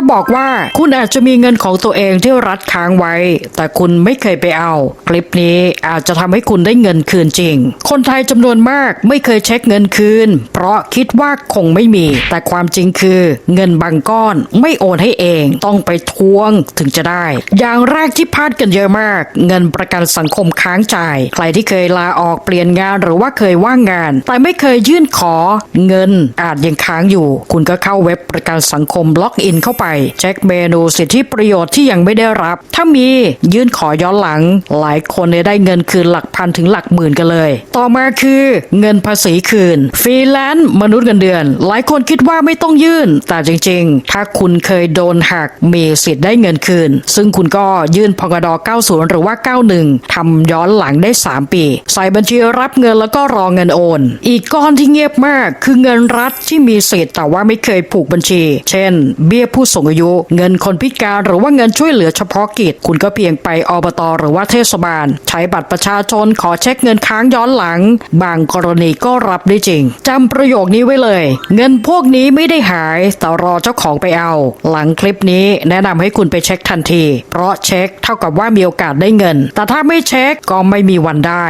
ถ้าบอกว่าคุณอาจจะมีเงินของตัวเองที่รัดค้างไว้ แต่คุณไม่เคยไปเอา คลิปนี้อาจจะทำให้คุณได้เงินคืนจริง คนไทยจำนวนมากไม่เคยเช็คเงินคืน เพราะคิดว่าคงไม่มี แต่ความจริงคือ เงินบางก้อนไม่โอนให้เอง ต้องไปทวงถึงจะได้ อย่างแรกที่พลาดกันเยอะมาก เงินประกันสังคมค้างจ่าย ใครที่เคยลาออกเปลี่ยนงานหรือว่าเคยว่างงาน แต่ไม่เคยยื่นขอ เงินอาจยังค้างอยู่ คุณก็เข้าเว็บประกันสังคมล็อกอินเข้าไปเช็คเมนูสิทธิประโยชน์ที่ยังไม่ได้รับ ถ้ามียื่นขอย้อนหลัง หลายคนได้เงินคืนหลักพันถึงหลักหมื่นกันเลย ต่อมาคือเงินภาษีคืน ฟรีแลนซ์มนุษย์เงินเดือน หลายคนคิดว่าไม่ต้องยื่น แต่จริงๆ ถ้าคุณเคยโดนหักมีสิทธิ์ได้เงินคืน ซึ่งคุณก็ยื่นพกด90 หรือว่า 91ทำย้อนหลังได้ 3 ปี ใส่บัญชีรับเงินแล้วก็รอเงินโอน อีกก้อนที่เงียบมากคือเงินรัฐที่มีสิทธิ์แต่ว่าไม่เคยผูกบัญชี เช่น เบี้ยผู้สูงอายุ เงินคนพิการหรือว่าเงินช่วยเหลือเฉพาะกิจ คุณก็เพียงไปอบตหรือว่าเทศบาล ใช้บัตรประชาชนขอเช็คเงินค้างย้อนหลัง บางกรณีก็รับได้จริงจำประโยคนี้ไว้เลย เงินพวกนี้ไม่ได้หายแต่รอเจ้าของไปเอา หลังคลิปนี้แนะนำให้คุณไปเช็คทันที เพราะเช็คเท่ากับว่ามีโอกาสได้เงิน แต่ถ้าไม่เช็คก็ไม่มีวันได้